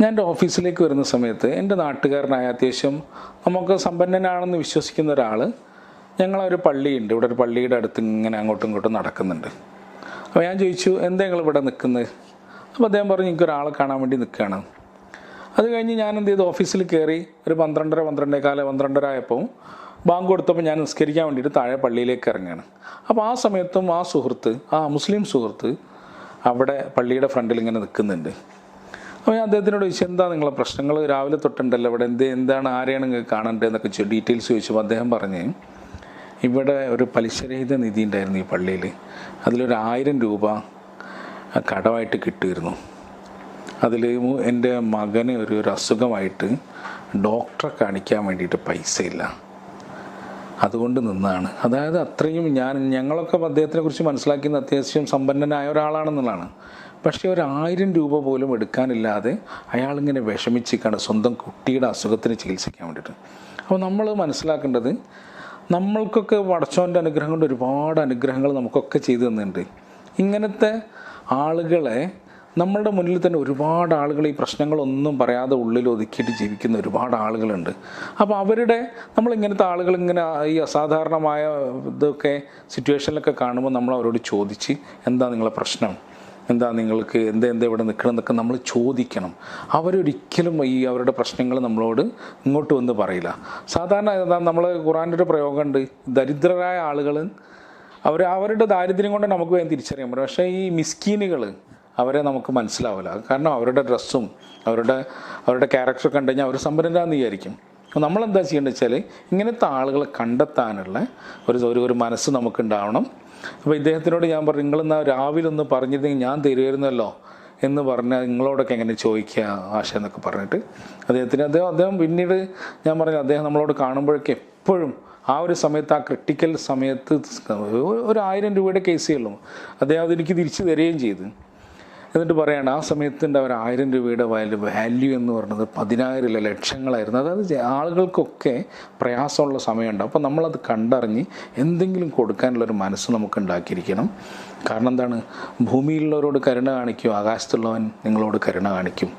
ഞാൻ എന്റെ ഓഫീസിലേക്ക് വരുന്ന സമയത്ത് എന്റെ നാട്ടുകാരനായ അത്യാവശ്യം നമുക്ക് സമ്പന്നനാണെന്ന് വിശ്വസിക്കുന്ന ഒരാൾ ഞങ്ങളൊരു പള്ളിയുണ്ട്. ഇവിടെ ഒരു പള്ളിയുടെ അടുത്ത് ഇങ്ങനെ അങ്ങോട്ടും ഇങ്ങോട്ടും നടക്കുന്നുണ്ട്. അപ്പോൾ ഞാൻ ചോദിച്ചു എന്താ നിങ്ങൾ ഇവിടെ നിൽക്കുന്നത്? അപ്പോൾ അദ്ദേഹം പറഞ്ഞു എനിക്ക് ഒരാളെ കാണാൻ വേണ്ടി നിൽക്കുകയാണ്. അത് കഴിഞ്ഞ് ഞാൻ എന്ത് ചെയ്തു? ഓഫീസിൽ കയറി ഒരു പന്ത്രണ്ടര പന്ത്രണ്ടേ കാല പന്ത്രണ്ടര ആയപ്പോൾ ബാങ്ക് കൊടുത്തപ്പോൾ ഞാൻ നിസ്കരിക്കാൻ വേണ്ടിയിട്ട് താഴെ പള്ളിയിലേക്ക് ഇറങ്ങുകയാണ്. അപ്പോൾ ആ സമയത്തും ആ സുഹൃത്ത് ആ മുസ്ലിം സുഹൃത്ത് അവിടെ പള്ളിയുടെ ഫ്രണ്ടിൽ ഇങ്ങനെ നിൽക്കുന്നുണ്ട്. അപ്പോൾ ഞാൻ അദ്ദേഹത്തിനോട് ചോദിച്ചു എന്താ നിങ്ങളെ പ്രശ്നങ്ങൾ? രാവിലെ തൊട്ടുണ്ടല്ലോ ഇവിടെ. എന്ത് എന്താണ് ആരെയാണ് നിങ്ങൾക്ക് കാണേണ്ടത് എന്നൊക്കെ ചോ- ഡീറ്റെയിൽസ് ചോദിച്ചപ്പോൾ അദ്ദേഹം പറഞ്ഞ് ഇവിടെ ഒരു പലിശരഹിത നിധി ഉണ്ടായിരുന്നു ഈ പള്ളിയിൽ. അതിലൊരു ആയിരം രൂപ കടമായിട്ട് കിട്ടിയിരുന്നു. അതിൽ എന്റെ മകന് ഒരു ഒരു അസുഖമായിട്ട് ഡോക്ടറെ കാണിക്കാൻ വേണ്ടിയിട്ട് പൈസ ഇല്ല അതുകൊണ്ട് നിന്നാണ്. അതായത് അത്രയും ഞാൻ ഞങ്ങളൊക്കെ അദ്ദേഹത്തിനെ കുറിച്ച് മനസ്സിലാക്കുന്ന അത്യാവശ്യം സമ്പന്നനായ ഒരാളാണെന്നുള്ളതാണ്. പക്ഷേ ഒരു രൂപ പോലും എടുക്കാനില്ലാതെ അയാളിങ്ങനെ വിഷമിച്ചിക്കാണ് സ്വന്തം കുട്ടിയുടെ അസുഖത്തിന് ചികിത്സിക്കാൻ വേണ്ടിയിട്ട്. അപ്പോൾ നമ്മൾ മനസ്സിലാക്കേണ്ടത് നമ്മൾക്കൊക്കെ വടച്ചോന്റെ അനുഗ്രഹം കൊണ്ട് ഒരുപാട് അനുഗ്രഹങ്ങൾ നമുക്കൊക്കെ ചെയ്തു തന്നിട്ടുണ്ട്. ഇങ്ങനത്തെ ആളുകളെ നമ്മളുടെ മുന്നിൽ തന്നെ ഒരുപാട് ആളുകൾ ഈ പ്രശ്നങ്ങളൊന്നും പറയാതെ ഉള്ളിൽ ഒതുക്കിയിട്ട് ജീവിക്കുന്ന ഒരുപാട് ആളുകളുണ്ട്. അപ്പോൾ അവരുടെ നമ്മൾ ഇങ്ങനത്തെ ആളുകൾ ഇങ്ങനെ ഈ അസാധാരണമായ ഇതൊക്കെ സിറ്റുവേഷനിലൊക്കെ കാണുമ്പോൾ നമ്മൾ അവരോട് ചോദിച്ച് എന്താ നിങ്ങളെ പ്രശ്നം? എന്താ നിങ്ങൾക്ക് എന്താ എന്താ ഇവിടെ നിൽക്കണം എന്നൊക്കെ നമ്മൾ ചോദിക്കണം. അവരൊരിക്കലും ഈ അവരുടെ പ്രശ്നങ്ങൾ നമ്മളോട് ഇങ്ങോട്ട് വന്ന് പറയില്ല. സാധാരണ എന്താ നമ്മൾ ഖുറാന്റെ ഒരു പ്രയോഗമുണ്ട്. ദരിദ്രരായ ആളുകൾ അവർ അവരുടെ ദാരിദ്ര്യം കൊണ്ട് നമുക്ക് വേഗം തിരിച്ചറിയാൻ പറ്റും. പക്ഷേ ഈ മിസ്കീനുകൾ അവരെ നമുക്ക് മനസ്സിലാവില്ല. കാരണം അവരുടെ ഡ്രസ്സും അവരുടെ അവരുടെ ക്യാരക്ടർ കണ്ടു കഴിഞ്ഞാൽ അവർ സമ്പന്നരാന്ന് വിചാരിക്കും. അപ്പോൾ നമ്മളെന്താ ചെയ്യേണ്ടത് വെച്ചാൽ ഇങ്ങനത്തെ ആളുകളെ കണ്ടെത്താനുള്ള ഒരു ഒരു ഒരു മനസ്സ് നമുക്കുണ്ടാവണം. അപ്പോൾ ഇദ്ദേഹത്തിനോട് ഞാൻ പറഞ്ഞു നിങ്ങളെന്നാ രാവിലെ ഒന്ന് പറഞ്ഞിരുന്നെങ്കിൽ ഞാൻ തരുമായിരുന്നല്ലോ എന്ന് പറഞ്ഞാൽ നിങ്ങളോടൊക്കെ എങ്ങനെ ചോദിക്കുക ആശ എന്നൊക്കെ പറഞ്ഞിട്ട് അദ്ദേഹത്തിന് അദ്ദേഹം അദ്ദേഹം പിന്നീട് ഞാൻ പറഞ്ഞു അദ്ദേഹം നമ്മളോട് കാണുമ്പോഴൊക്കെ എപ്പോഴും ആ ഒരു സമയത്ത് ആ ക്രിട്ടിക്കൽ സമയത്ത് ഒരു ആയിരം രൂപയുടെ കേസേ ഉള്ളൂ. അദ്ദേഹം അതെനിക്ക് തിരിച്ചു തരികയും ചെയ്തു. എന്നിട്ട് പറയാണ് ആ സമയത്തിന്റെ ഒരു ആയിരം രൂപയുടെ വാല്യൂ എന്ന് പറയുന്നത് പതിനായിരം ലക്ഷങ്ങളായിരുന്നു. അതായത് ആളുകൾക്കൊക്കെ പ്രയാസമുള്ള സമയമുണ്ട്. അപ്പോൾ നമ്മളത് കണ്ടറിഞ്ഞ് എന്തെങ്കിലും കൊടുക്കാനുള്ളൊരു മനസ്സ് നമുക്ക് ഉണ്ടാക്കിയിരിക്കണം കാരണം എന്താണ്? ഭൂമിയിലുള്ളവരോട് കരുണ കാണിക്കും ആകാശത്തുള്ളവൻ നിങ്ങളോട് കരുണ കാണിക്കും.